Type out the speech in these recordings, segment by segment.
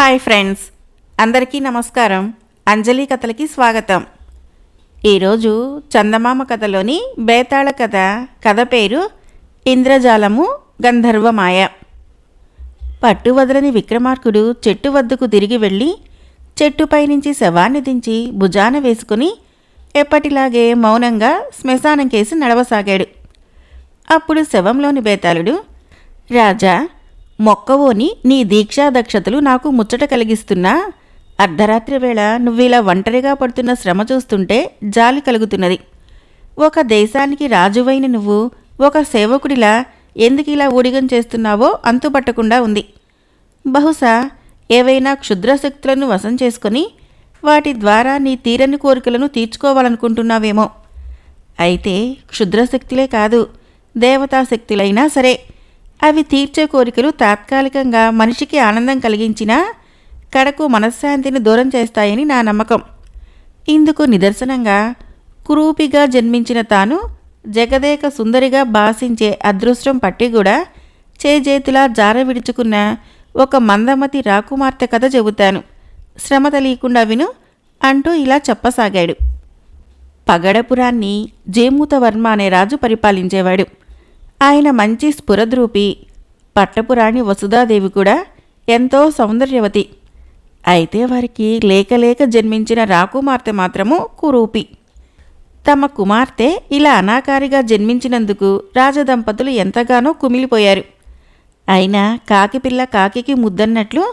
Hi friends. అందరికీ నమస్కారం. అంజలి కథలకి స్వాగతం. ఈరోజు చందమామ కథలోని బేతాళ కథ. కథ పేరు ఇంద్రజాలము గంధర్వమాయ. పట్టు వదలని విక్రమార్కుడు చెట్టు వద్దకు తిరిగి వెళ్ళి చెట్టుపై నుంచి శవాన్ని దించి భుజాన వేసుకుని ఎప్పటిలాగే మౌనంగా శ్మశానం కేసి నడవసాగాడు. అప్పుడు శవంలోని బేతాళుడు రాజా మొక్కవోని నీ దీక్షాదక్షతలు నాకు ముచ్చట కలిగిస్తున్నా. అర్ధరాత్రి వేళ నువ్విలా ఒంటరిగా పడుతున్న శ్రమ చూస్తుంటే జాలి కలుగుతున్నది. ఒక దేశానికి రాజువైన నువ్వు ఒక సేవకుడిలా ఎందుకు ఇలా ఊడిగం చేస్తున్నావో అంతుపట్టకుండా ఉంది. బహుశా ఏవైనా క్షుద్రశక్తులను వశం చేసుకొని వాటి ద్వారా నీ తీరని కోరికలను తీర్చుకోవాలనుకుంటున్నావేమో. అయితే క్షుద్రశక్తులే కాదు దేవతాశక్తులైనా సరే. అవి తీర్చే కోరికలు తాత్కాలికంగా మనిషికి ఆనందం కలిగించినా కడకు మనశ్శాంతిని దూరం చేస్తాయని నా నమ్మకం. ఇందుకు నిదర్శనంగా కురూపిగా జన్మించిన తాను జగదేక సుందరిగా భాషించే అదృష్టం పట్టి కూడా చేజేతులా జార విడుచుకున్న ఒక మందమతి రాకుమార్తె కథ చెబుతాను. శ్రమ తెలియకుండా విను అంటూ ఇలా చెప్పసాగాడు. పగడపురాన్ని జేమూతవర్మ అనే రాజు పరిపాలించేవాడు. ఆయన మంచి స్ఫురద్రూపి పట్టపురాణి వసుధాదేవి కూడా ఎంతో సౌందర్యవతి. అయితే వారికి లేక లేక జన్మించిన రాకుమార్తె మాత్రము కురూపి. తమ కుమార్తె ఇలా అనాకారిగా జన్మించినందుకు రాజదంపతులు ఎంతగానో కుమిలిపోయారు. అయినా కాకిపిల్ల కాకికి ముద్దన్నట్లు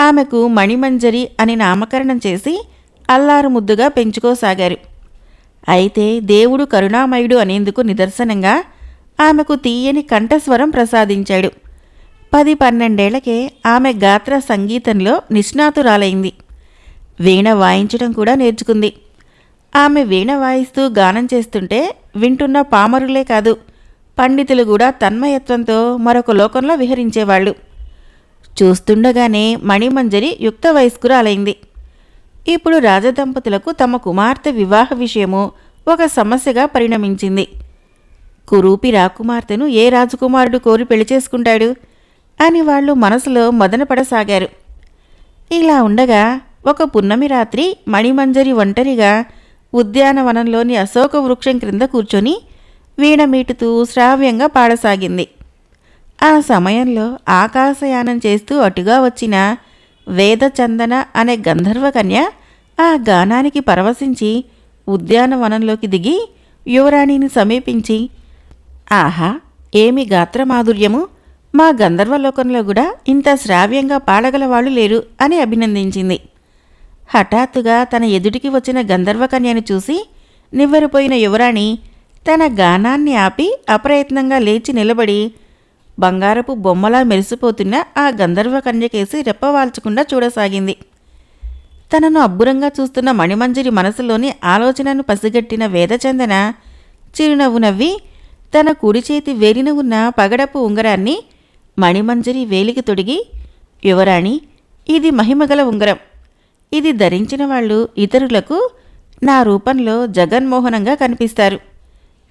ఆమెకు మణిమంజరి అని నామకరణం చేసి అల్లారు ముద్దుగా పెంచుకోసాగారు. అయితే దేవుడు కరుణామయుడు అనేందుకు నిదర్శనంగా ఆమెకు తీయని కంఠస్వరం ప్రసాదించాడు. పది పన్నెండేళ్ళకే ఆమె గాత్ర సంగీతంలో నిష్ణాతురాలైంది. వీణ వాయించడం కూడా నేర్చుకుంది. ఆమె వీణ వాయిస్తూ గానం చేస్తుంటే వింటున్న పామరులే కాదు పండితులు కూడా తన్మయత్వంతో మరొక లోకంలో విహరించేవాళ్ళు. చూస్తుండగానే మణిమంజరి యుక్త వయస్కురాలైంది. ఇప్పుడు రాజదంపతులకు తమ కుమార్తె వివాహ విషయము ఒక సమస్యగా పరిణమించింది. కురూపి రాకుమార్తెను ఏ రాజకుమారుడు కోరి పెళ్ళి చేసుకుంటాడు? అని వాళ్ళు మనసులో మదనపడసాగారు. ఇలా ఉండగా ఒక పున్నమి రాత్రి మణిమంజరి ఒంటరిగా ఉద్యానవనంలోని అశోక వృక్షం క్రింద కూర్చొని వీణ మీటుతూ శ్రావ్యంగా పాడసాగింది. ఆ సమయంలో ఆకాశయానం చేస్తూ అటుగా వచ్చిన వేదచందన అనే గంధర్వకన్య ఆ గానానికి పరవశించి ఉద్యానవనంలోకి దిగి యువరాణిని సమీపించి ఆహా ఏమి గాత్రమాధుర్యము? మా గంధర్వలోకంలో కూడా ఇంత శ్రావ్యంగా పాడగల వాళ్ళు లేరు అని అభినందించింది. హఠాత్తుగా తన ఎదుటికి వచ్చిన గంధర్వకన్యను చూసి నివ్వెరపోయిన యువరాణి తన గానాన్ని ఆపి అప్రయత్నంగా లేచి నిలబడి బంగారపు బొమ్మలా మెరిసిపోతున్న ఆ గంధర్వకన్యకేసి రెప్పవాల్చకుండా చూడసాగింది. తనను అబ్బురంగా చూస్తున్న మణిమంజరి మనసులోని ఆలోచనను పసిగట్టిన వేదచందన చిరునవ్వు నవ్వి తన కుడి చేతి వేలిన ఉన్న పగడపు ఉంగరాన్ని మణిమంజరి వేలికి తొడిగి యువరాణి ఇది మహిమగల ఉంగరం. ఇది ధరించిన వాళ్ళు ఇతరులకు నా రూపంలో జగన్మోహనంగా కనిపిస్తారు.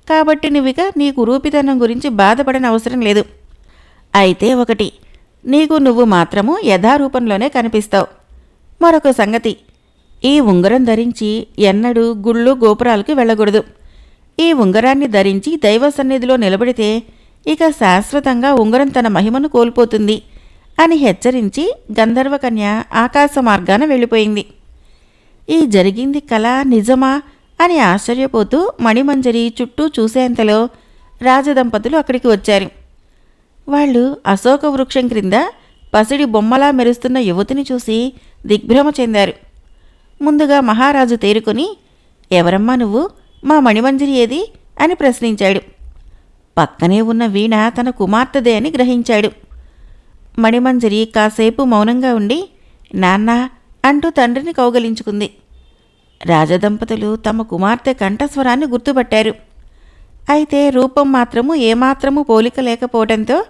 కాబట్టి నువ్విక నీకు రూపితనం గురించి బాధపడని అవసరం లేదు. అయితే ఒకటి నీకు నువ్వు మాత్రము యథారూపంలోనే కనిపిస్తావు. మరొక సంగతి ఈ ఉంగరం ధరించి ఎన్నడూ గుళ్ళు గోపురాలకు వెళ్ళకూడదు. ఈ ఉంగరాన్ని ధరించి దైవ సన్నిధిలో నిలబడితే ఇక శాశ్వతంగా ఉంగరం తన మహిమను కోల్పోతుంది అని హెచ్చరించి గంధర్వకన్య ఆకాశ మార్గాన వెళ్ళిపోయింది. ఈ జరిగింది కళ నిజమా అని ఆశ్చర్యపోతూ మణిమంజరి చుట్టూ చూసేంతలో రాజదంపతులు అక్కడికి వచ్చారు. వాళ్ళు అశోక వృక్షం క్రింద పసిడి బొమ్మలా మెరుస్తున్న యువతిని చూసి దిగ్భ్రమ చెందారు. ముందుగా మహారాజు తేరుకొని ఎవరమ్మా నువ్వు? మా మణిమంజరి ఏది అని ప్రశ్నించాడు. పక్కనే ఉన్న వీణ తన కుమార్తెదే అని గ్రహించాడు. మణిమంజరి కాసేపు మౌనంగా ఉండి నాన్న అంటూ తండ్రిని కౌగలించుకుంది. రాజదంపతులు తమ కుమార్తె కంఠస్వరాన్ని గుర్తుపట్టారు. అయితే రూపం మాత్రము ఏమాత్రము పోలిక లేకపోవడంతో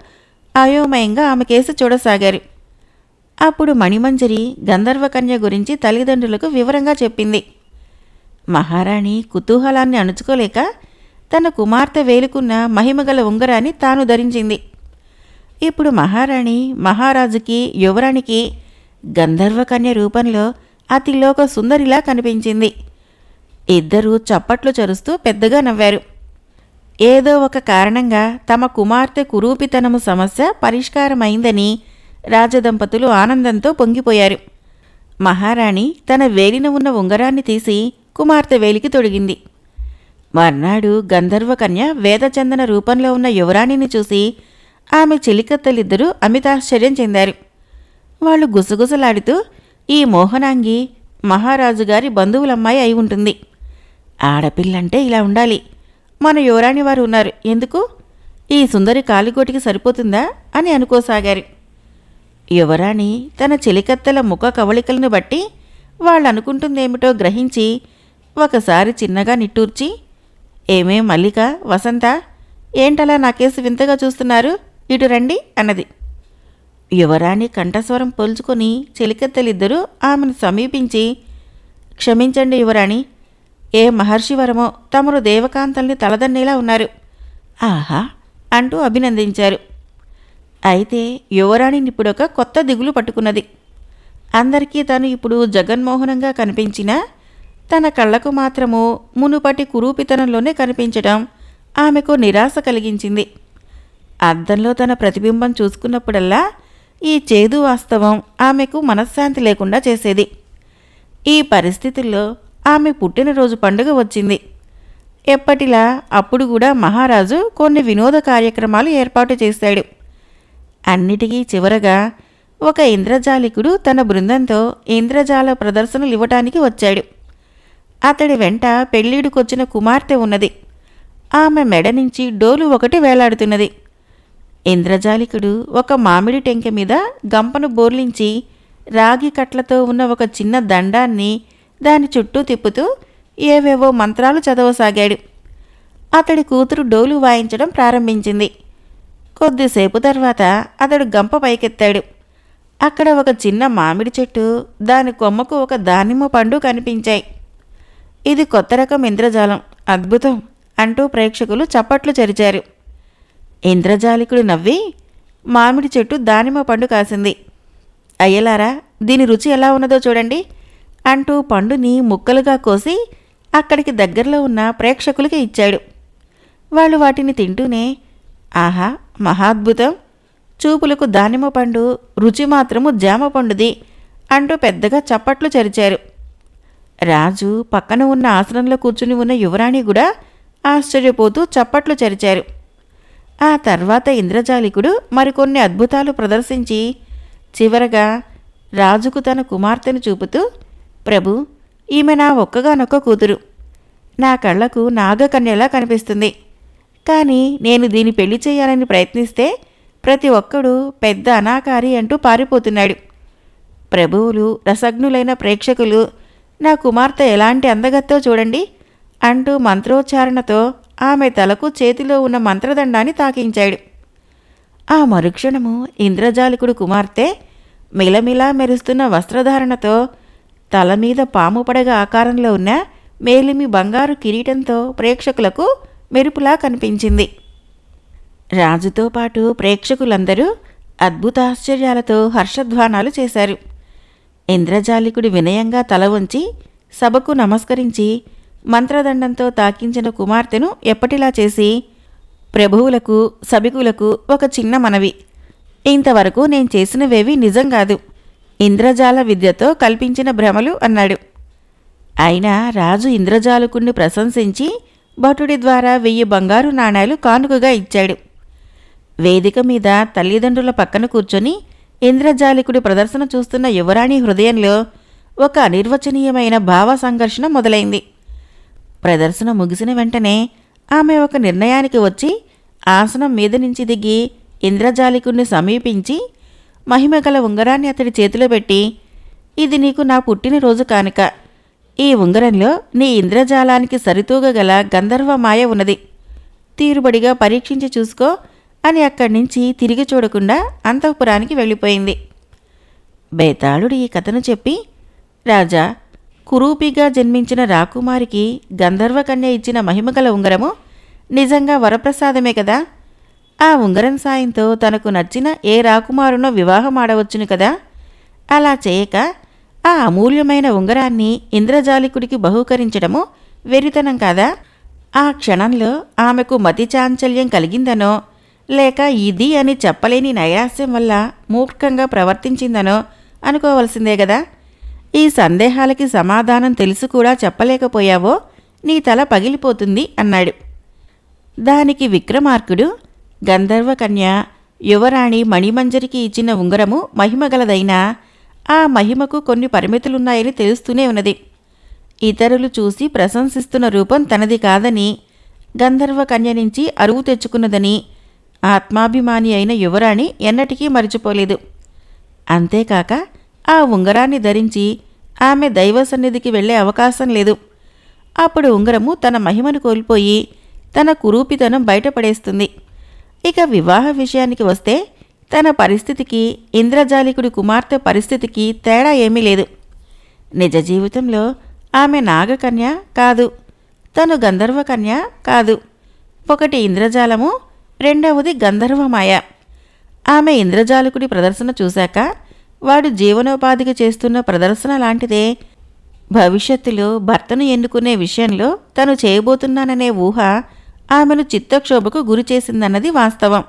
అయోమయంగా ఆమె కేసు చూడసాగారు. అప్పుడు మణిమంజరి గంధర్వకన్య గురించి తల్లిదండ్రులకు వివరంగా చెప్పింది. మహారాణి కుతూహలాన్ని అణుచుకోలేక తన కుమార్తె వేలుకున్న మహిమగల ఉంగరాన్ని తాను ధరించింది. ఇప్పుడు మహారాణి మహారాజుకి యువరానికి గంధర్వకన్య రూపంలో అతిలోక సుందరిలా కనిపించింది. ఇద్దరూ చప్పట్లు చరుస్తూ పెద్దగా నవ్వారు. ఏదో ఒక కారణంగా తమ కుమార్తె కురూపితనము సమస్య పరిష్కారమైందని రాజదంపతులు ఆనందంతో పొంగిపోయారు. మహారాణి తన వేలిన ఉన్న ఉంగరాన్ని తీసి కుమార్తె వేలికి తొడిగింది. మర్నాడు గంధర్వకన్య వేదచందన రూపంలో ఉన్న యువరాణిని చూసి ఆమె చెలికత్తలిద్దరూ అమితాశ్చర్యం చెందారు. వాళ్ళు గుసగుసలాడుతూ ఈ మోహనాంగి మహారాజు గారి బంధువులమ్మాయి అయి ఉంటుంది. ఆడపిల్లంటే ఇలా ఉండాలి. మన యువరాణి వారు ఉన్నారు. ఎందుకు? ఈ సుందరి కాలికోటికి సరిపోతుందా? అని అనుకోసాగారు. యువరాణి తన చెలికత్తెల ముఖ కవళికలను బట్టి వాళ్ళనుకుంటుందేమిటో గ్రహించి ఒకసారి చిన్నగా నిట్టూర్చి ఏమే మల్లిక వసంత ఏంటలా నాకేసి వింతగా చూస్తున్నారు? ఇటు రండి అన్నది. యువరాణి కంఠస్వరం పోల్చుకొని చెలికత్తెలిద్దరూ ఆమెను సమీపించి క్షమించండి యువరాణి ఏ మహర్షి వరమో తమరు దేవకాంతల్ని తలదన్నేలా ఉన్నారు. ఆహా అంటూ అభినందించారు. అయితే యువరాణిని ఇప్పుడొక కొత్త దిగులు పట్టుకున్నది. అందరికీ తను ఇప్పుడు జగన్మోహనంగా కనిపించినా తన కళ్ళకు మాత్రము మునుపటి కురూపితనంలోనే కనిపించడం ఆమెకు నిరాశ కలిగించింది. అద్దంలో తన ప్రతిబింబం చూసుకున్నప్పుడల్లా ఈ చేదు వాస్తవం ఆమెకు మనశ్శాంతి లేకుండా చేసేది. ఈ పరిస్థితుల్లో ఆమె పుట్టినరోజు పండుగ వచ్చింది. ఎప్పటిలా అప్పుడు కూడా మహారాజు కొన్ని వినోద కార్యక్రమాలు ఏర్పాటు చేశాడు. అన్నిటికీ చివరగా ఒక ఇంద్రజాలికుడు తన బృందంతో ఇంద్రజాల ప్రదర్శనలు ఇవ్వటానికి వచ్చాడు. అతడి వెంట పెళ్ళిడుకొచ్చిన కుమార్తె ఉన్నది. ఆమె మెడ నుంచి డోలు ఒకటి వేలాడుతున్నది. ఇంద్రజాలికుడు ఒక మామిడి టెంక మీద గంపను బోర్లించి రాగి కట్లతో ఉన్న ఒక చిన్న దండాన్ని దాని చుట్టూ తిప్పుతూ ఏవేవో మంత్రాలు చదవసాగాడు. అతడి కూతురు డోలు వాయించడం ప్రారంభించింది. కొద్దిసేపు తర్వాత అతడు గంప పైకెత్తాడు. అక్కడ ఒక చిన్న మామిడి చెట్టు దాని కొమ్మకు ఒక దానిమ్మ పండు కనిపించాయి. ఇది కొత్త రకం ఇంద్రజాలం. అద్భుతం! అంటూ ప్రేక్షకులు చప్పట్లు చరిచారు. ఇంద్రజాలికుడు నవ్వి మామిడి చెట్టు దానిమ్మ పండు కాసింది. అయ్యలారా దీని రుచి ఎలా ఉన్నదో చూడండి అంటూ పండుని ముక్కలుగా కోసి అక్కడికి దగ్గరలో ఉన్న ప్రేక్షకులకి ఇచ్చాడు. వాళ్ళు వాటిని తింటూనే ఆహా మహాద్భుతం! చూపులకు దానిమ్మ పండు రుచి మాత్రము జామ పండుది అంటూ పెద్దగా చప్పట్లు చరిచారు. రాజు పక్కన ఉన్న ఆసనంలో కూర్చుని ఉన్న యువరాణి కూడా ఆశ్చర్యపోతూ చప్పట్లు చరిచారు. ఆ తర్వాత ఇంద్రజాలికుడు మరికొన్ని అద్భుతాలు ప్రదర్శించి చివరగా రాజుకు తన కుమార్తెను చూపుతూ ప్రభు ఈమె నా ఒక్కగానొక్క కూతురు. నా కళ్ళకు నాగకన్యలా కనిపిస్తుంది. కానీ నేను దీని పెళ్ళి చేయాలని ప్రయత్నిస్తే ప్రతి ఒక్కడు పెద్ద అనాకారి అంటూ పారిపోతున్నాడు. ప్రభువులు రసజ్ఞులైన ప్రేక్షకులు నా కుమార్తె ఎలాంటి అందగత్తో చూడండి అంటూ మంత్రోచ్చారణతో ఆమె తలకు చేతిలో ఉన్న మంత్రదండాన్ని తాకించాడు. ఆ మరుక్షణము ఇంద్రజాలికుడు కుమార్తె మిలమిలా మెరుస్తున్న వస్త్రధారణతో తల మీద పాముపడగ ఆకారంలో ఉన్న మేలిమి బంగారు కిరీటంతో ప్రేక్షకులకు మెరుపులా కనిపించింది. రాజుతో పాటు ప్రేక్షకులందరూ అద్భుతాశ్చర్యాలతో హర్షధ్వానాలు చేశారు. ఇంద్రజాలికుడు వినయంగా తల వంచి సభకు నమస్కరించి మంత్రదండంతో తాకించిన కుమార్తెను ఎప్పటిలా చేసి ప్రభువులకు సభికులకు ఒక చిన్న మనవి. ఇంతవరకు నేను చేసినవేవి నిజం కాదు. ఇంద్రజాల విద్యతో కల్పించిన భ్రమలు అన్నాడు. అయినా రాజు ఇంద్రజాలకుణ్ణి ప్రశంసించి భటుడి ద్వారా వెయ్యి బంగారు నాణేలు కానుకగా ఇచ్చాడు. వేదిక మీద తల్లిదండ్రుల పక్కన కూర్చొని ఇంద్రజాలికుడి ప్రదర్శన చూస్తున్న యువరాణి హృదయంలో ఒక అనిర్వచనీయమైన భావ సంఘర్షణ మొదలైంది. ప్రదర్శన ముగిసిన వెంటనే ఆమె ఒక నిర్ణయానికి వచ్చి ఆసనం మీద నుంచి దిగి ఇంద్రజాలికుణ్ణి సమీపించి మహిమగల ఉంగరాన్ని అతడి చేతిలో పెట్టి ఇది నీకు నా పుట్టినరోజు కానుక. ఈ ఉంగరంలో నీ ఇంద్రజాలానికి సరితూగగల గంధర్వ మాయ ఉన్నది. తీరుబడిగా పరీక్షించి చూసుకో. అని అక్కడి నుంచి తిరిగి చూడకుండా అంతఃపురానికి వెళ్ళిపోయింది. బేతాళుడు ఈ కథను చెప్పి రాజా కురూపిగా జన్మించిన రాకుమారికి గంధర్వకన్య ఇచ్చిన మహిమగల ఉంగరము నిజంగా వరప్రసాదమే కదా? ఆ ఉంగరం సాయంతో తనకు నచ్చిన ఏ రాకుమారునో వివాహం ఆడవచ్చును కదా? అలా చేయక ఆ అమూల్యమైన ఉంగరాన్ని ఇంద్రజాలికుడికి బహూకరించడము వెరితనం కాదా? ఆ క్షణంలో ఆమెకు మతి చాంచల్యం కలిగిందనో లేక ఇది అని చెప్పలేని నైరాస్యం వల్ల మూర్ఖంగా ప్రవర్తించిందనో అనుకోవలసిందే కదా ఈ సందేహాలకి సమాధానం తెలుసు కూడా చెప్పలేకపోయావో నీ తల పగిలిపోతుంది అన్నాడు. దానికి విక్రమార్కుడు గంధర్వకన్య యువరాణి మణిమంజరికి ఇచ్చిన ఉంగరము మహిమగలదైనా ఆ మహిమకు కొన్ని పరిమితులున్నాయని తెలుస్తూనే ఉన్నది. ఇతరులు చూసి ప్రశంసిస్తున్న రూపం తనది కాదని గంధర్వకన్య నుంచి అరువు తెచ్చుకున్నదని ఆత్మాభిమాని అయిన యువరాణి ఎన్నటికీ మరిచిపోలేదు. అంతేకాక ఆ ఉంగరాన్ని ధరించి ఆమె దైవ సన్నిధికి వెళ్ళే అవకాశం లేదు. అప్పుడు ఉంగరము తన మహిమను కోల్పోయి తన కురూపితనం బయటపడేస్తుంది. ఇక వివాహ విషయానికి వస్తే తన పరిస్థితికి ఇంద్రజాలికుడి కుమార్తె పరిస్థితికి తేడా ఏమీ లేదు. నిజ జీవితంలో ఆమె నాగకన్య కాదు. తను గంధర్వకన్య కాదు. ఒకటి ఇంద్రజాలము రెండవది గంధర్వమాయ. ఆమె ఇంద్రజాలకుడి ప్రదర్శన చూశాక వాడు జీవనోపాధికి చేస్తున్న ప్రదర్శన లాంటిదే. భవిష్యత్తులో భర్తను ఎన్నుకునే విషయంలో తను చేయబోతున్నాననే ఊహ ఆమెను చిత్తక్షోభకు గురి చేసిందన్నది వాస్తవం.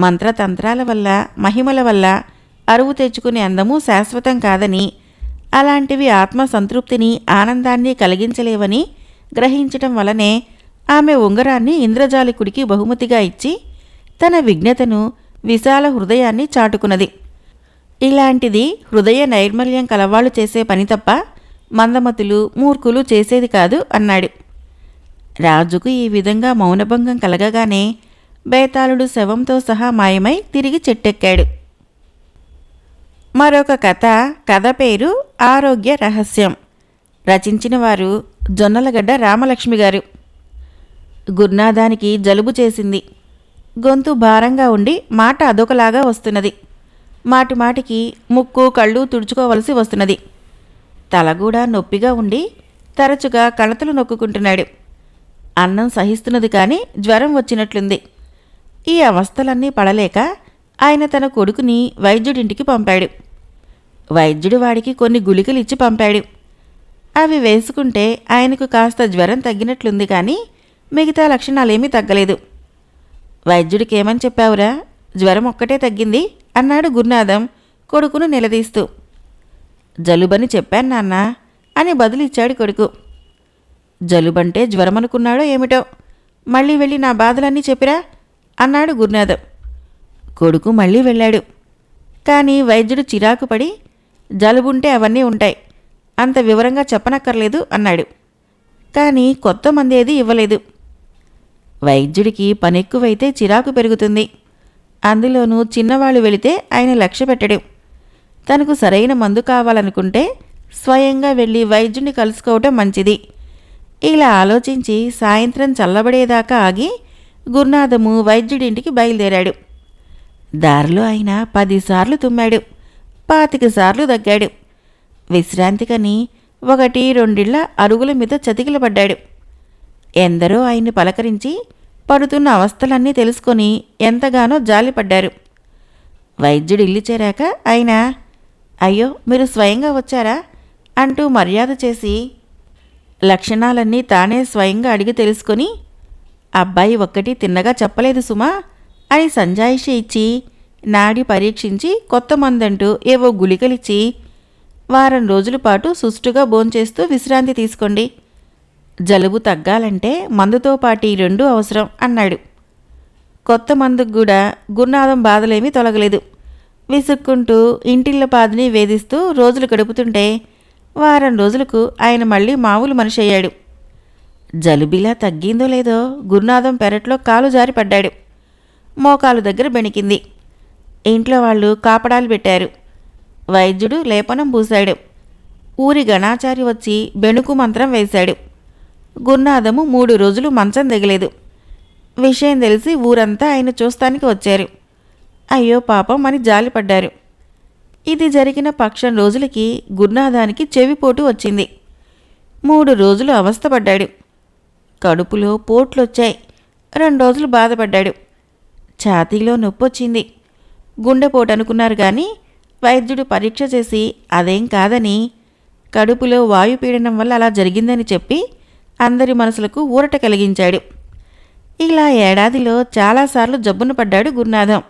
మంత్రతంత్రాల వల్ల మహిమల వల్ల అరువు తెచ్చుకునే అందము శాశ్వతం కాదని అలాంటివి ఆత్మ సంతృప్తిని ఆనందాన్ని కలిగించలేవని గ్రహించటం వలనే ఆమె ఉంగరాన్ని ఇంద్రజాలికుడికి బహుమతిగా ఇచ్చి తన విజ్ఞతను విశాల హృదయాన్ని చాటుకున్నది. ఇలాంటిది హృదయ నైర్మల్యం కలవాళ్ళు చేసే పని తప్ప మందమతులు మూర్ఖులు చేసేది కాదు అన్నాడు. రాజుకు ఈ విధంగా మౌనభంగం కలగగానే బేతాళుడు శవంతో సహా మాయమై తిరిగి చెట్టెక్కాడు. మరొక కథ కథ పేరు ఆరోగ్య రహస్యం. రచించిన వారు జొన్నలగడ్డ రామలక్ష్మి గారు. గుర్నాదానికి జలుబు చేసింది. గొంతు భారంగా ఉండి మాట అదొకలాగా వస్తున్నది. మాటి మాటికి ముక్కు కళ్ళు తుడుచుకోవలసి వస్తున్నది. తల కూడా నొప్పిగా ఉండి తరచుగా కణతలు నొక్కుంటున్నాడు అన్నం సహిస్తున్నది కానీ జ్వరం వచ్చినట్లుంది. ఈ అవస్థలన్నీ పడలేక ఆయన తన కొడుకుని వైద్యుడింటికి పంపాడు. వైద్యుడు వాడికి కొన్ని గుళికలు ఇచ్చి పంపాడు. అవి వేసుకుంటే ఆయనకు కాస్త జ్వరం తగ్గినట్లుంది కానీ మిగతా లక్షణాలేమీ తగ్గలేదు. వైద్యుడికి ఏమని చెప్పావురా? జ్వరం ఒక్కటే తగ్గింది అన్నాడు గురునాథం కొడుకును నిలదీస్తూ. జలుబని చెప్పాను నాన్న అని బదులిచ్చాడు కొడుకు. జలుబంటే జ్వరం అనుకున్నాడో ఏమిటో? మళ్ళీ వెళ్ళి నా బాధలన్నీ చెప్పిరా అన్నాడు గురునాథం. కొడుకు మళ్ళీ వెళ్ళాడు. కానీ వైద్యుడు చిరాకు పడి జలుబుంటే అవన్నీ ఉంటాయి అంత వివరంగా చెప్పనక్కర్లేదు అన్నాడు. కానీ కొత్త మంది ఏది ఇవ్వలేదు. వైద్యుడికి పనెక్కువైతే చిరాకు పెరుగుతుంది. అందులోనూ చిన్నవాళ్ళు వెళితే ఆయన లక్ష్య పెట్టడు తనకు సరైన మందు కావాలనుకుంటే స్వయంగా వెళ్ళి వైద్యుడిని కలుసుకోవటం మంచిది. ఇలా ఆలోచించి సాయంత్రం చల్లబడేదాకా ఆగి గురునాథము వైద్యుడింటికి బయలుదేరాడు. దారిలో ఆయన పదిసార్లు తుమ్మాడు. పాతిక సార్లు దగ్గాడు. విశ్రాంతికని ఒకటి రెండిళ్ళ అరుగుల మీద చతికిలబడ్డాడు. ఎందరో ఆయన్ని పలకరించి పడుతున్న అవస్థలన్నీ తెలుసుకొని ఎంతగానో జాలిపడ్డారు. వైద్యుడు ఇల్లు చేరాక ఆయన అయ్యో మీరు స్వయంగా వచ్చారా? అంటూ మర్యాద చేసి లక్షణాలన్నీ తానే స్వయంగా అడిగి తెలుసుకొని అబ్బాయి ఒక్కటి తిన్నగా చెప్పలేదు సుమా అని సంజాయిషి ఇచ్చి నాడి పరీక్షించి కొత్త మందంటూ ఏవో గుళికలిచ్చి వారం రోజుల పాటు సుష్టుగా భోంచేస్తూ విశ్రాంతి తీసుకోండి. జలుబు తగ్గాలంటే మందుతో పాటు ఈ రెండూ అవసరం అన్నాడు. కొత్త మందుకు కూడా గురునాథం బాధలేమీ తొలగలేదు. విసుక్కుంటూ ఇంటిళ్ళ పాదిని వేధిస్తూ రోజులు గడుపుతుంటే వారం రోజులకు ఆయన మళ్ళీ మామూలు మనిషి అయ్యాడు. జలుబిలా తగ్గిందో లేదో గురునాథం పెరట్లో కాలు జారి పడ్డాడు మోకాలు దగ్గర బెణికింది. ఇంట్లో వాళ్ళు కాపడాలు పెట్టారు. వైద్యుడు లేపనం పూశాడు. ఊరి గణాచారి వచ్చి బెణుకు మంత్రం వేశాడు. గురునాథము మూడు రోజులు మంచం దిగలేదు. విషయం తెలిసి ఊరంతా ఆయన చూస్తానికి వచ్చారు. అయ్యో పాపం అని జాలిపడ్డారు. ఇది జరిగిన పక్షం రోజులకి గురునాథానికి చెవిపోటు వచ్చింది. మూడు రోజులు అవస్థపడ్డాడు. కడుపులో పోట్లొచ్చాయి. రెండు రోజులు బాధపడ్డాడు. ఛాతీలో నొప్పొచ్చింది. గుండెపోటు అనుకున్నారు కానీ వైద్యుడు పరీక్ష చేసి అదేం కాదని కడుపులో వాయుపీడనం వల్ల అలా జరిగిందని చెప్పి అందరి మనసులకు ఊరట కలిగించాడు. ఇలా ఏడాదిలో చాలాసార్లు జబ్బున పడ్డాడు గురునాథం.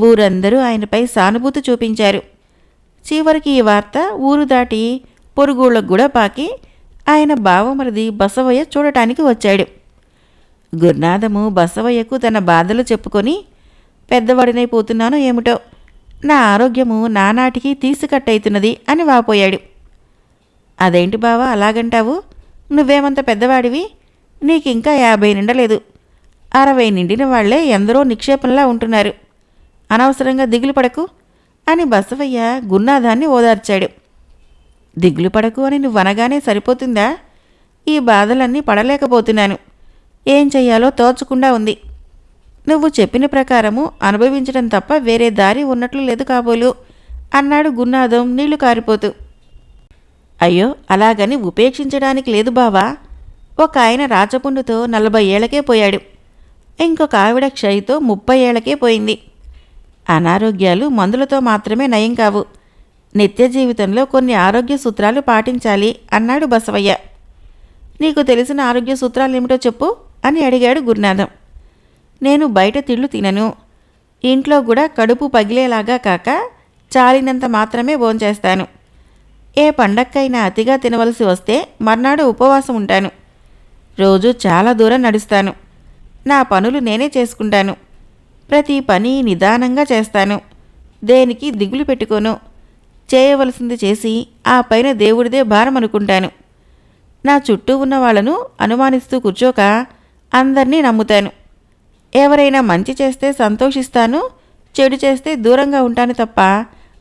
ఊరందరూ ఆయనపై సానుభూతి చూపించారు. చివరికి ఈ వార్త ఊరు దాటి పొరుగుళ్ళకు కూడా పాకి ఆయన బావమరిది బసవయ్య చూడటానికి వచ్చాడు. గురునాథము బసవయ్యకు తన బాధలు చెప్పుకొని పెద్దవాడినైపోతున్నానో ఏమిటో? నా ఆరోగ్యము నానాటికి తీసికట్టయితున్నది అని వాపోయాడు. అదేంటి బావా అలాగంటావు? నువ్వేమంత పెద్దవాడివి? నీకు ఇంకా యాభై నిండలేదు. అరవై నిండిన వాళ్ళే ఎందరో నిక్షేపంలా ఉంటున్నారు. అనవసరంగా దిగులు పడకు అని బసవయ్య గున్నాదాన్ని ఓదార్చాడు. దిగులు పడకు అని నువ్వు అనగానే సరిపోతుందా? ఈ బాధలన్నీ పడలేకపోతున్నాను. ఏం చెయ్యాలో తోచకుండా ఉంది. నువ్వు చెప్పిన ప్రకారము అనుభవించడం తప్ప వేరే దారి ఉన్నట్లు లేదు కాబోలు అన్నాడు గున్నాదం నీళ్ళు కారిపోతూ. అయ్యో అలాగని ఉపేక్షించడానికి లేదు బావా. ఒక ఆయన రాచపుండుతో నలభై ఏళ్ళకే పోయాడు. ఇంకొక ఆవిడ క్షయితో ముప్పై ఏళ్ళకే పోయింది. అనారోగ్యాలు మందులతో మాత్రమే నయం కావు. నిత్య జీవితంలో కొన్ని ఆరోగ్య సూత్రాలు పాటించాలి అన్నాడు బసవయ్య. నీకు తెలిసిన ఆరోగ్య సూత్రాలు ఏమిటో చెప్పు అని అడిగాడు గురునాథం. నేను బయట తిళ్ళు తినను. ఇంట్లో కూడా కడుపు పగిలేలాగా కాక చాలినంత మాత్రమే భోంచేస్తాను. ఏ పండక్కైనా అతిగా తినవలసి వస్తే మర్నాడు ఉపవాసం ఉంటాను. రోజు చాలా దూరం నడుస్తాను. నా పనులు నేనే చేసుకుంటాను. ప్రతి పని నిదానంగా చేస్తాను. దేనికి దిగులు పెట్టుకోను. చేయవలసింది చేసి ఆ పైన దేవుడిదే భారం అనుకుంటాను. నా చుట్టూ ఉన్న వాళ్ళను అనుమానిస్తూ కూర్చోక అందరినీ నమ్ముతాను. ఎవరైనా మంచి చేస్తే సంతోషిస్తాను చెడు చేస్తే దూరంగా ఉంటాను తప్ప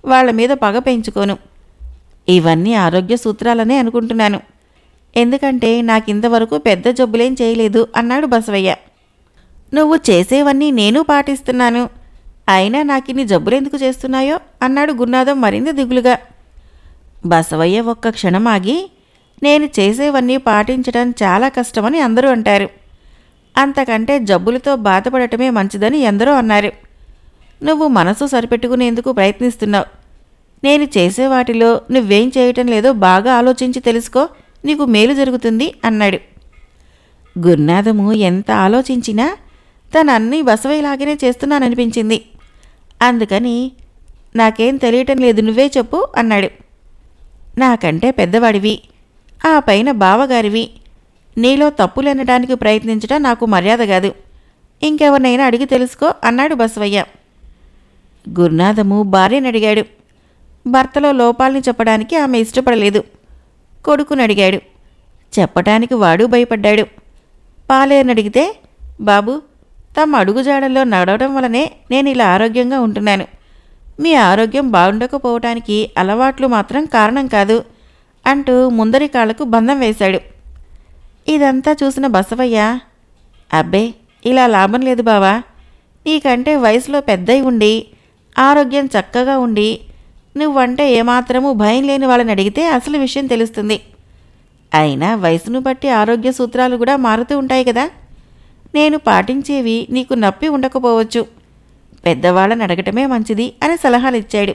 వాళ్ళ మీద పగ పెంచుకోను. ఇవన్నీ ఆరోగ్య సూత్రాలనే అనుకుంటున్నాను. ఎందుకంటే నాకింతవరకు పెద్ద జబ్బులేం చేయలేదు అన్నాడు బసవయ్య. నువ్వు చేసేవన్నీ నేను పాటిస్తున్నాను. అయినా నాకు ఇన్ని జబ్బులు జబ్బులెందుకు చేస్తున్నాయో అన్నాడు గున్నాదం మరింత దిగులుగా. బసవయ్య ఒక్క క్షణం ఆగి నేను చేసేవన్నీ పాటించడం చాలా కష్టమని అందరూ అంటారు. అంతకంటే జబ్బులతో బాధపడటమే మంచిదని ఎందరో అన్నారు. నువ్వు మనసు సరిపెట్టుకునేందుకు ప్రయత్నిస్తున్నావు. నేను చేసే వాటిలో నువ్వేం చేయటం లేదో బాగా ఆలోచించి తెలుసుకో నీకు మేలు జరుగుతుంది అన్నాడు. గురునాథము ఎంత ఆలోచించినా తను అన్నీ బసవైలాగానే చేస్తున్నాననిపించింది. అందుకని నాకేం తెలియటం లేదు నువ్వే చెప్పు అన్నాడు. నాకంటే పెద్దవాడివి ఆ పైన బావగారివి. నీలో తప్పులెనడానికి ప్రయత్నించడం నాకు మర్యాద కాదు. ఇంకెవరినైనా అడిగి తెలుసుకో అన్నాడు బసవయ్య. గురునాథము భార్యను అడిగాడు. భర్తలో లోపాలని చెప్పడానికి ఆమె ఇష్టపడలేదు. కొడుకుని అడిగాడు. చెప్పటానికి వాడు భయపడ్డాడు. పాలేరుని అడిగితే బాబు తమ అడుగుజాడల్లో నడవడం వలనే నేను ఇలా ఆరోగ్యంగా ఉంటున్నాను. మీ ఆరోగ్యం బాగుండకపోవటానికి అలవాట్లు మాత్రం కారణం కాదు అంటూ ముందరి కాళ్ళకు బంధం వేశాడు. ఇదంతా చూసిన బసవయ్య అబ్బే ఇలా లాభం లేదు బావా. నీకంటే వయసులో పెద్దయి ఉండి ఆరోగ్యం చక్కగా ఉండి నువ్వంటే ఏమాత్రము భయం లేని వాళ్ళని అడిగితే అసలు విషయం తెలుస్తుంది. అయినా వయసును బట్టి ఆరోగ్య సూత్రాలు కూడా మారుతూ ఉంటాయి కదా. నేను పాటించేవి నీకు నప్పి ఉండకపోవచ్చు. పెద్దవాళ్ళని అడగటమే మంచిది అని సలహాలు ఇచ్చాడు.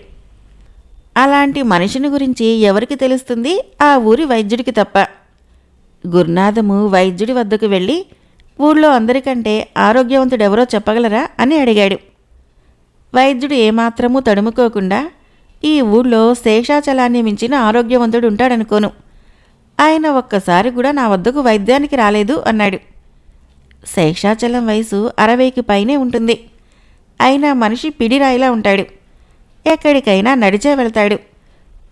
అలాంటి మనిషిని గురించి ఎవరికి తెలుస్తుంది? ఆ ఊరి వైద్యుడికి తప్ప. గురునాథము వైద్యుడి వద్దకు వెళ్ళి ఊళ్ళో అందరికంటే ఆరోగ్యవంతుడెవరో చెప్పగలరా? అని అడిగాడు. వైద్యుడు ఏమాత్రమూ తడుముకోకుండా ఈ ఊళ్ళో శేషాచలాన్ని మించిన ఆరోగ్యవంతుడు ఉంటాడనుకోను. ఆయన ఒక్కసారి కూడా నా వద్దకు వైద్యానికి రాలేదు అన్నాడు. శేషాచలం వయసు అరవైకి పైనే ఉంటుంది. అయినా మనిషి పిడిరాయిలా ఉంటాడు. ఎక్కడికైనా నడిచే వెళ్తాడు.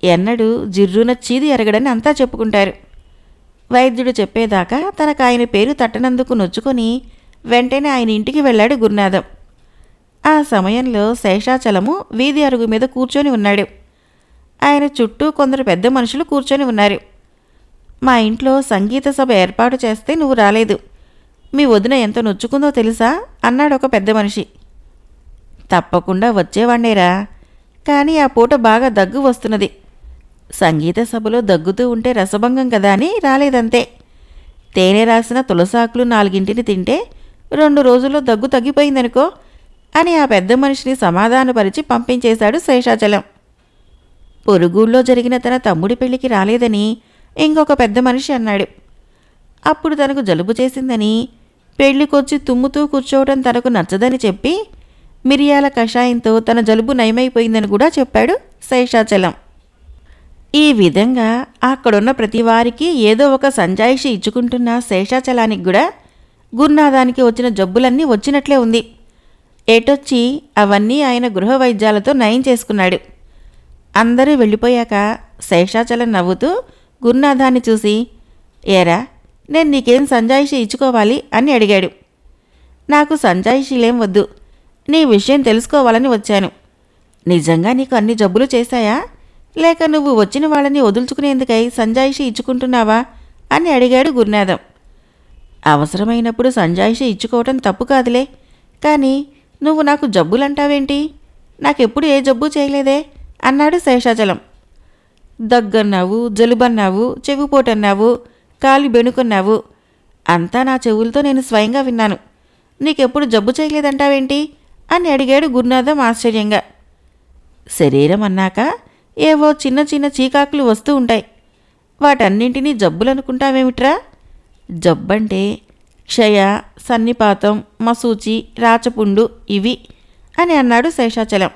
ఎన్నడూ జిర్రున చీది ఎరగడని అంతా చెప్పుకుంటారు. వైద్యుడు చెప్పేదాకా తనకు ఆయన పేరు తట్టనందుకు నొచ్చుకొని వెంటనే ఆయన ఇంటికి వెళ్ళాడు గురునాథం. ఆ సమయంలో శేషాచలము వీధి అరుగు మీద కూర్చొని ఉన్నాడు. ఆయన చుట్టూ కొందరు పెద్ద మనుషులు కూర్చొని ఉన్నారు. మా ఇంట్లో సంగీత సభ ఏర్పాటు చేస్తే నువ్వు రాలేదు. మీ వదిన ఎంత నొచ్చుకుందో తెలుసా? అన్నాడు ఒక పెద్ద మనిషి. తప్పకుండా వచ్చేవాణ్ణేరా. కానీ ఆ పూట బాగా దగ్గు వస్తున్నది. సంగీత సభలో దగ్గుతూ ఉంటే రసభంగం కదా అని రాలేదంతే. తేనె రాసిన తులసాకులు నాలుగింటిని తింటే రెండు రోజుల్లో దగ్గు తగ్గిపోయిందనుకో అని ఆ పెద్ద మనిషిని సమాధానపరిచి పంపించేశాడు శేషాచలం. పొరుగుళ్ళో జరిగిన తన తమ్ముడి పెళ్ళికి రాలేదని ఇంకొక పెద్ద మనిషి అన్నాడు. అప్పుడు తనకు జలుబు చేసిందని పెళ్ళికొచ్చి తుమ్ముతూ కూర్చోవడం తనకు నచ్చదని చెప్పి మిరియాల కషాయంతో తన జలుబు నయమైపోయిందని కూడా చెప్పాడు శేషాచలం. ఈ విధంగా అక్కడున్న ప్రతి వారికి ఏదో ఒక సంజాయిషి ఇచ్చుకుంటున్న శేషాచలానికి కూడా గురునాథానికి వచ్చిన జబ్బులన్నీ వచ్చినట్లే ఉంది. ఏటొచ్చి అవన్నీ ఆయన గృహ వైద్యాలతో నయం చేసుకున్నాడు. అందరూ వెళ్ళిపోయాక శేషాచలం నవ్వుతూ గురునాథాన్ని చూసి ఏరా నేను నీకేం సంజాయిషి ఇచ్చుకోవాలి? అని అడిగాడు. నాకు సంజాయిషీలేం వద్దు. నీ విషయం తెలుసుకోవాలని వచ్చాను. నిజంగా నీకు అన్ని జబ్బులు చేశాయా? లేక నువ్వు వచ్చిన వాళ్ళని వదులుచుకునేందుకై సంజాయిషి ఇచ్చుకుంటున్నావా? అని అడిగాడు గురునాథం. అవసరమైనప్పుడు సంజాయిషి ఇచ్చుకోవటం తప్పు కాదులే. కానీ నువ్వు నాకు జబ్బులంటావేంటి? నాకెప్పుడు ఏ జబ్బు చేయలేదే? అన్నాడు శేషాచలం. దగ్గన్నావు జలుబన్నావు చెవిపోటన్నావు కాలి బెణుకున్నావు. అంతా నా చెవులతో నేను స్వయంగా విన్నాను. నీకెప్పుడు జబ్బు చేయలేదంటావేంటి? అని అడిగాడు గురునాథం ఆశ్చర్యంగా. శరీరం అన్నాక ఏవో చిన్న చిన్న చీకాకులు వస్తూ ఉంటాయి. వాటన్నింటినీ జబ్బులనుకుంటావేమిట్రా? జబ్బంటే క్షయ సన్నిపాతం మసూచి రాచపుండు ఇవి అని అన్నాడు శేషాచలం.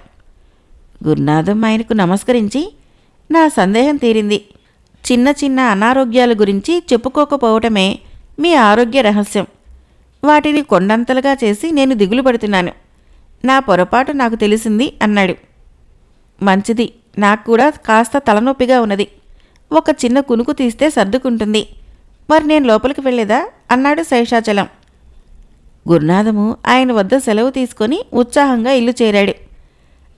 గురునాథం ఆయనకు నమస్కరించి నా సందేహం తీరింది. చిన్న చిన్న అనారోగ్యాల గురించి చెప్పుకోకపోవటమే మీ ఆరోగ్య రహస్యం. వాటిని కొండంతలుగా చేసి నేను దిగులు పడుతున్నాను. నా పొరపాటు నాకు తెలిసింది అన్నాడు. మంచిది నాకు కూడా కాస్త తలనొప్పిగా ఉన్నది. ఒక చిన్న కునుకు తీస్తే సర్దుకుంటుంది. మరి నేను లోపలికి వెళ్ళేదా? అన్నాడు శేషాచలం. గురునాథము ఆయన వద్ద సెలవు తీసుకొని ఉత్సాహంగా ఇల్లు చేరాడు.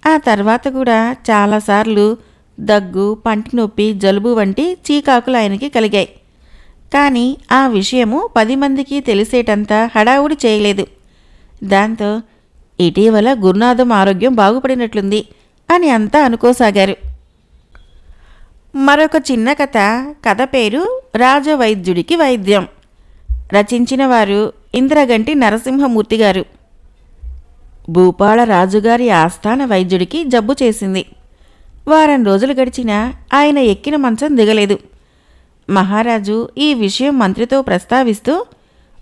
ఆ తర్వాత కూడా చాలాసార్లు దగ్గు పంటి నొప్పి జలుబు వంటి చీకాకులు ఆయనకి కలిగాయి. కానీ ఆ విషయము పది మందికి తెలిసేటంత హడావుడి చేయలేదు. దాంతో ఇటీవల గురునాథం ఆరోగ్యం బాగుపడినట్లుంది అని అంతా అనుకోసాగారు. మరొక చిన్న కథ కథ పేరు రాజవైద్యుడికి వైద్యం. రచించిన వారు ఇంద్రగంటి నరసింహమూర్తి గారు. భూపాల రాజుగారి ఆస్థాన వైద్యుడికి జబ్బు చేసింది. వారం రోజులు గడిచినా ఆయన ఎక్కిన మంచం దిగలేదు. మహారాజు ఈ విషయం మంత్రితో ప్రస్తావిస్తూ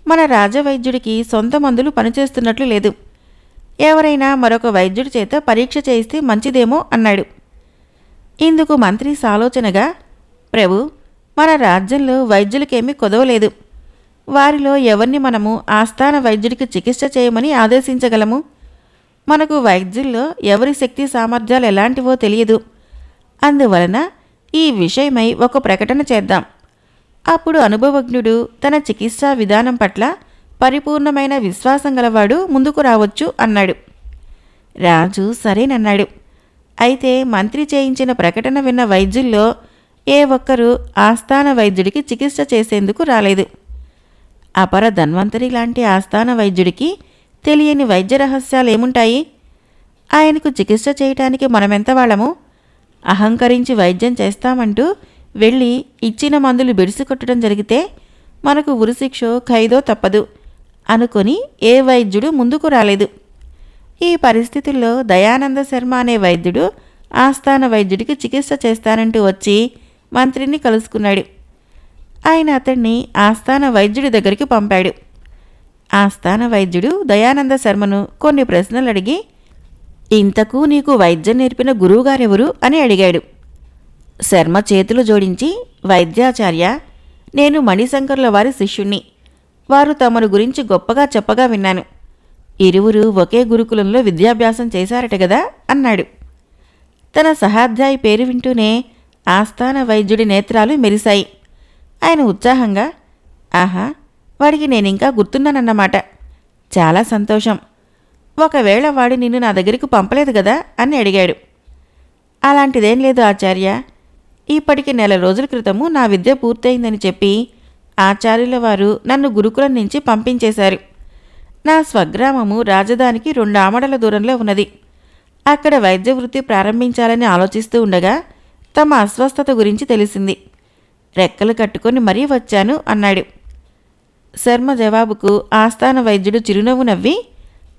మన రాజవైద్యుడికి సొంత మందులు పనిచేస్తున్నట్లు లేదు. ఎవరైనా మరొక వైద్యుడి చేత పరీక్ష చేయిస్తే మంచిదేమో అన్నాడు. ఇందుకు మంత్రి సాలోచనగా ప్రభు మన రాజ్యంలో వైద్యులకేమీ కొదవలేదు. వారిలో ఎవరిని మనము ఆస్థాన వైద్యుడికి చికిత్స చేయమని ఆదేశించగలము? మనకు వైద్యుల్లో ఎవరి శక్తి సామర్థ్యాలు ఎలాంటివో తెలియదు. అందువలన ఈ విషయమై ఒక ప్రకటన చేద్దాం. అప్పుడు అనుభవజ్ఞుడు తన చికిత్సా విధానం పట్ల పరిపూర్ణమైన విశ్వాసం గలవాడు ముందుకు రావచ్చు అన్నాడు. రాజు సరేనన్నాడు. అయితే మంత్రి చేయించిన ప్రకటన విన్న వైద్యుల్లో ఏ ఒక్కరూ ఆస్థాన వైద్యుడికి చికిత్స చేసేందుకు రాలేదు. అపర ధన్వంతరి లాంటి ఆస్థాన వైద్యుడికి తెలియని వైద్య రహస్యాలు ఏముంటాయి ఆయనకు చికిత్స చేయటానికి మనమెంత వాళ్ళము అహంకరించి వైద్యం చేస్తామంటూ వెళ్ళి ఇచ్చిన మందులు బెడిసికొట్టడం జరిగితే మనకు ఉరిశిక్షో ఖైదో తప్పదు అనుకొని ఏ వైద్యుడు ముందుకు రాలేదు. ఈ పరిస్థితుల్లో దయానంద శర్మ అనే వైద్యుడు ఆస్థాన వైద్యుడికి చికిత్స చేస్తానంటూ వచ్చి మంత్రిని కలుసుకున్నాడు. ఆయన అతన్ని ఆస్థాన వైద్యుడి దగ్గరికి పంపాడు. ఆస్థాన వైద్యుడు దయానంద శర్మను కొన్ని ప్రశ్నలు అడిగి ఇంతకు నీకు వైద్యం నేర్పిన గురువుగారెవరు? అని అడిగాడు. శర్మ చేతులు జోడించి వైద్యాచార్య నేను మణిశంకర్ల వారి శిష్యుణ్ణి. వారు తమను గురించి గొప్పగా చెప్పగా విన్నాను. ఇరువురు ఒకే గురుకులంలో విద్యాభ్యాసం చేశారట కదా అన్నాడు. తన సహాధ్యాయి పేరు వింటూనే ఆస్థాన వైద్యుడి నేత్రాలు మెరిశాయి. ఆయన ఉత్సాహంగా ఆహా వాడికి నేనింకా గుర్తున్నానన్నమాట. చాలా సంతోషం. ఒకవేళ వాడు నిన్ను నా దగ్గరికి పంపలేదు కదా? అని అడిగాడు. అలాంటిదేం లేదు ఆచార్య. ఇప్పటికి నెల రోజుల క్రితము నా విద్య పూర్తయిందని చెప్పి ఆచార్యుల వారు నన్ను గురుకులం నుంచి పంపించేశారు. నా స్వగ్రామము రాజధానికి రెండు ఆమడల దూరంలో ఉన్నది. అక్కడ వైద్య వృత్తి ప్రారంభించాలని ఆలోచిస్తూ ఉండగా తమ అస్వస్థత గురించి తెలిసింది. రెక్కలు కట్టుకొని మరీ వచ్చాను అన్నాడు. శర్మ జవాబుకు ఆస్థాన వైద్యుడు చిరునవ్వు నవ్వి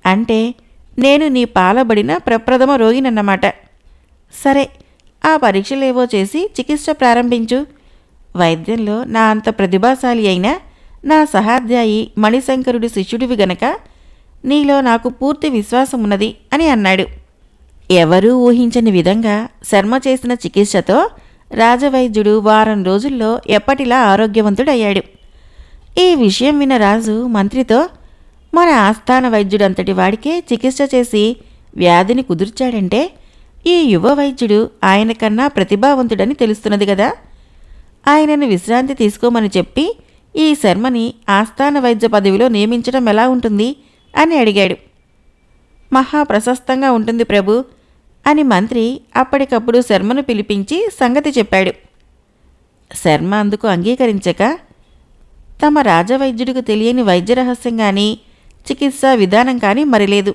అంటే నేను నీ పాలబడిన ప్రప్రథమ రోగినన్నమాట. సరే ఆ పరీక్షలేవో చేసి చికిత్స ప్రారంభించు. వైద్యంలో నా అంత ప్రతిభాశాలి అయిన నా సహాధ్యాయి మణిశంకరుడి శిష్యుడివి గనక నీలో నాకు పూర్తి విశ్వాసం ఉన్నది అని అన్నాడు. ఎవరూ ఊహించని విధంగా శర్మ చేసిన చికిత్సతో రాజవైద్యుడు వారం రోజుల్లో ఎప్పటిలా ఆరోగ్యవంతుడయ్యాడు. ఈ విషయం విన్న రాజు మంత్రితో మన ఆస్థాన వైద్యుడంతటి వాడికే చికిత్స చేసి వ్యాధిని కుదుర్చాడంటే ఈ యువ వైద్యుడు ఆయన కన్నా ప్రతిభావంతుడని తెలుస్తున్నది కదా. ఆయనను విశ్రాంతి తీసుకోమని చెప్పి ఈ శర్మని ఆస్థాన వైద్య పదవిలో నియమించడం ఎలా ఉంటుంది? అని అడిగాడు. మహా ప్రశస్తంగా ఉంటుంది ప్రభు. అని మంత్రి అప్పటికప్పుడు శర్మను పిలిపించి సంగతి చెప్పాడు. శర్మ అందుకు అంగీకరించక తమ రాజవైద్యుడికి తెలియని వైద్య రహస్యం కానీ చికిత్సా విధానం కానీ మరిలేదు.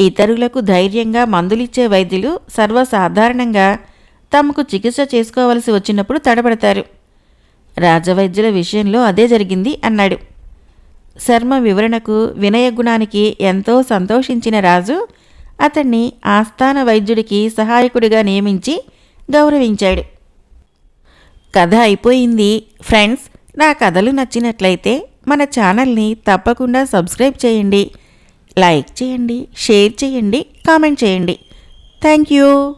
ఇతరులకు ధైర్యంగా మందులిచ్చే వైద్యులు సర్వసాధారణంగా తమకు చికిత్స చేసుకోవలసి వచ్చినప్పుడు తడబడతారు. రాజవైద్యుల విషయంలో అదే జరిగింది అన్నాడు. శర్మ వివరణకు వినయ గుణానికి ఎంతో సంతోషించిన రాజు అతన్ని ఆస్థాన వైద్యుడికి సహాయకుడిగా నియమించి గౌరవించాడు. కథ అయిపోయింది. ఫ్రెండ్స్ నా కథలు నచ్చినట్లయితే మన ఛానల్ని తప్పకుండా సబ్స్క్రైబ్ చేయండి. లైక్ చేయండి షేర్ చేయండి కామెంట్ చేయండి. Thank you.